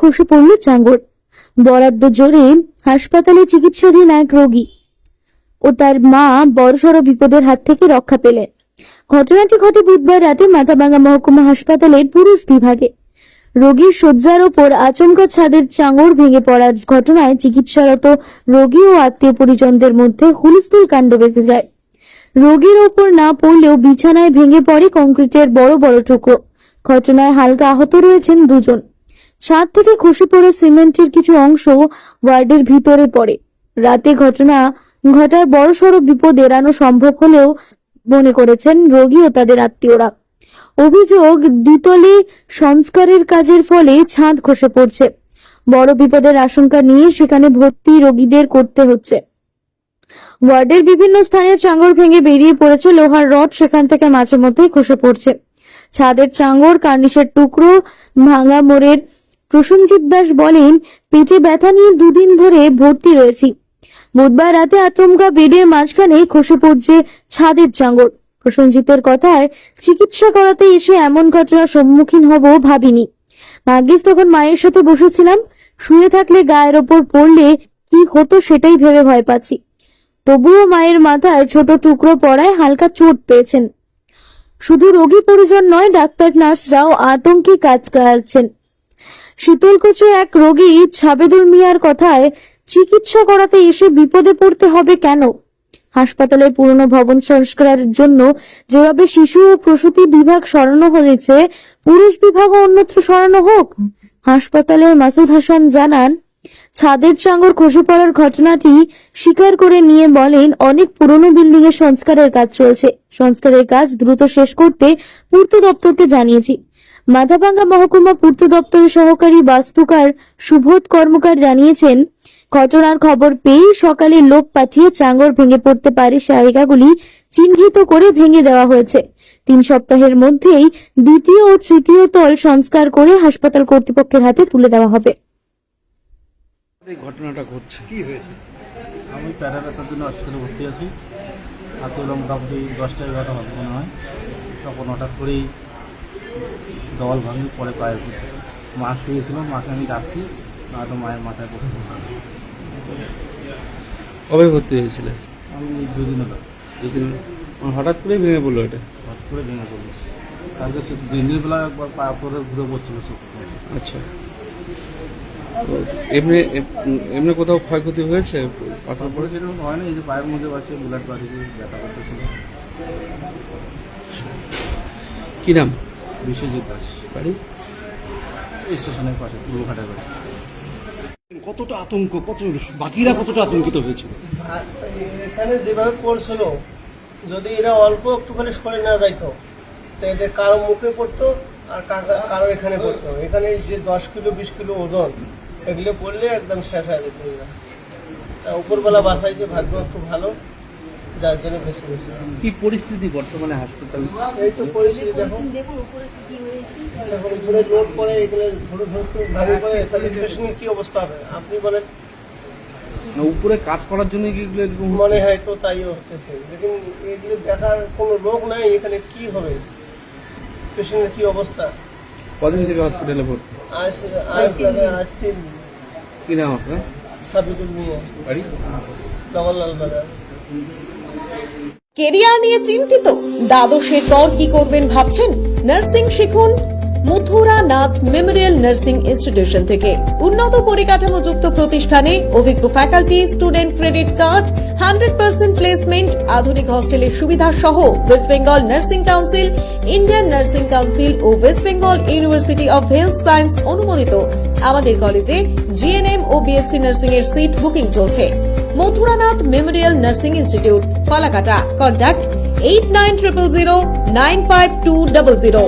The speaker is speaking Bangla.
খসে পড়ল চাঙ্গর। বরাদ্দ জোরে হাসপাতালে চিকিৎসাধীন এক রোগী ও তার মা বড়সড় বিপদের হাত থেকে রক্ষা পেলেন। ঘটনাটি ঘটে বুধবার রাতে মাথাভাঙ্গা মহকুমা হাসপাতালের পুরুষ বিভাগে। রোগীর শয্যার ওপর আচমকা ছাদের চাঙড় ভেঙে পড়ার ঘটনায় চিকিৎসারত রোগী ও আত্মীয় পরিজনদের মধ্যে হুলস্থুল কাণ্ড বেঁধে যায়। রোগীর ওপর না পড়লেও বিছানায় ভেঙে পড়ে কংক্রিটের বড় বড় টুকরো। ঘটনায় হালকা আহত রয়েছেন দুজন। ছাদ থেকে খসে পড়ে সিমেন্টের কিছু অংশ ওয়ার্ডের ভিতরে পড়ে। রাতে ঘটনা ঘটায় বড় বড়সড় বিপদ এড়ানো সম্ভব হলেও মনে করেছেন রোগী ও তাদের আত্মীয়রা। অভিযোগ, দ্বিতলে সংস্কারের কাজের ফলে ছাদ খসে পড়ছে। বড় বিপদের আশঙ্কা নিয়ে সেখানে ভর্তি রোগীদের করতে হচ্ছে। ওয়ার্ডের বিভিন্ন স্থানে চাঙ্গর ভেঙে বেরিয়ে পড়েছে লোহার রড, সেখান থেকে মাঝে মধ্যেই খসে পড়ছে। ছাদের চাঙ্গর কার্নিশের টুকরো, ভাঙা মোড়ের প্রসেনজিৎ দাস বলেন, পেটে ব্যথা নিয়ে দুদিন ধরে ভর্তি রয়েছি। বুধবার রাতে আচমকা বেডের মাঝখানে খসে পড়ছে ছাদের চাঙ্গর। প্রসেনজিতের কথায়, চিকিৎসা করাতে এসে এমন ঘটনার সম্মুখীন হব ভাবিনি। ভাগ্যিস তখন মায়ের সাথে বসেছিলাম, শুয়ে থাকলে গায়ের ওপর পড়লে কি হতো সেটাই ভেবে ভয় পাচ্ছি। তবুও মায়ের মাথায় ছোট টুকরো পড়ায় হালকা চোট পেয়েছেন। শুধু রোগী পরিজন নয়, ডাক্তার, নার্সরাও আতঙ্কে কাজ করাচ্ছেন শীতলকুচে এক রোগী ছাবেদুল মিয়ার কথায়, চিকিৎসা করাতে এসে বিপদে পড়তে হবে কেন? হাসপাতালের পুরনো ভবন সংস্কারের জন্য যেভাবে শিশু ও প্রসূতি বিভাগ সরানো হয়েছে, পুরুষ বিভাগও অন্যত্র সরানো হোক। হাসপাতালের মাসুদ হাসান জানান, ছাদের চাঙ্গর খসে পড়ার ঘটনাটি স্বীকার করে নিয়ে বলেন, অনেক পুরনো বিল্ডিং এর সংস্কারের কাজ চলছে। সংস্কারের কাজ দ্রুত শেষ করতে পূর্ত দপ্তরকে জানিয়েছি। মাথাভাঙ্গা মহকুমা পূর্ত দপ্তরের সহকারী বাস্তুকার সুবোধ কর্মকার জানিয়েছেন ঘটনার খবর পেয়ে সকালে লোক পাঠিয়ে চাঙ্গর ভেঙে পড়তে পারে জায়গাগুলি চিহ্নিত করে ভেঙে দেওয়া হয়েছে। তিন সপ্তাহের মধ্যেই দ্বিতীয় ও তৃতীয় তল সংস্কার করে হাসপাতাল কর্তৃপক্ষের হাতে তুলে দেওয়া হবে। ঘটনাটা ঘটছে। কি হয়েছে? আমি প্যারা ব্যথার জন্য হসপিটালে ভর্তি আছি। হাতে মোটামুটি দশটা এগারোটা মনে হয়। তখন হঠাৎ করেই দল ভাঙি পরে পায়ের উপর। মা শুয়েছিল মাকে আমি ডাকছি না তো মায়ের মাথায় পড়তে কবে ভর্তি হয়েছিল? আমি দুদিন হলো। দুদিন হঠাৎ করে ভেঙে পড়ল এটা? হঠাৎ করে ভেঙে পড়ল। কালকে দিনের বেলা একবার পা পরে ঘুরে পড়ছিল আচ্ছা। তো এমনি এমনি কোথাও ক্ষয়ক্ষতি হয়েছে? পাথর তারপরে পড়ে? যেরকম হয় না এই যে পায়ের মধ্যে পাচ্ছে বুলেট বাড়িতে ব্যথা করতেছিল। কি নাম? বিশ্বজিৎ দাস বাড়ি। স্টেশনের পাশে পূর্বঘাটের বাড়ি কতটা আতঙ্ক, কত বাকিরা কতটা আতঙ্কিত হয়েছিল? এখানে যেভাবে পড়ছিল, যদি এরা অল্প একটুখানি সরে না যাইতো, তো এদের কারও মুখে পড়তো আর কারও এখানে পড়তো। এখানে যে দশ কিলো, বিশ কিলো ওজন, এগুলো পড়লে একদম শেষ হয়ে যেত এরা। তা উপরবেলা বাসাইছে ভাগ্য একটু ভালো। যার জন্য বেশি বেশি কি পরিস্থিতি বর্তমানে হাসপাতাল? এই তো পরিস্থিতি দেখো। এখন উপরে লোড এগুলো ধরু তাহলে পেশেন্টের কি অবস্থা হবে? আপনি বলেন। না, উপরে কাজ করার জন্য কি এগুলো এরকম মনে হয় তো তাই হচ্ছে লেকিন এগুলো দেখার কোনো রোগ নাই এখানে কি হবে? পেশেন্টের কি অবস্থা? কদিন থেকে হসপিটালে ভর্তি? আজ তিন কি নাম আপনার? সাবিদুল মিয়া। বাড়ি? জওয়াহরলাল বাজার। কেরিয়ার নিয়ে চিন্তিত। দ্বাদশের পর কি করবেন ভাবছেন? নার্সিং শিখুন। Mathura Nath memorial nursing institution থেকে উন্নত পরিকাঠামোযুক্ত প্রতিষ্ঠানে অভিজ্ঞ faculty, student credit card, hundred percent placement, আধুনিক হস্টেলের সুবিধা সহ West Bengal nursing council, Indian nursing council O West Bengal university of health science অনুমোদিত। আমাদের কলেজে জিএনএম ও বিএসসি নার্সিং এর সিট বুকিং চলছে। Mathuranath memorial nursing institute Falakata contact eight nine triple zero nine five two double zero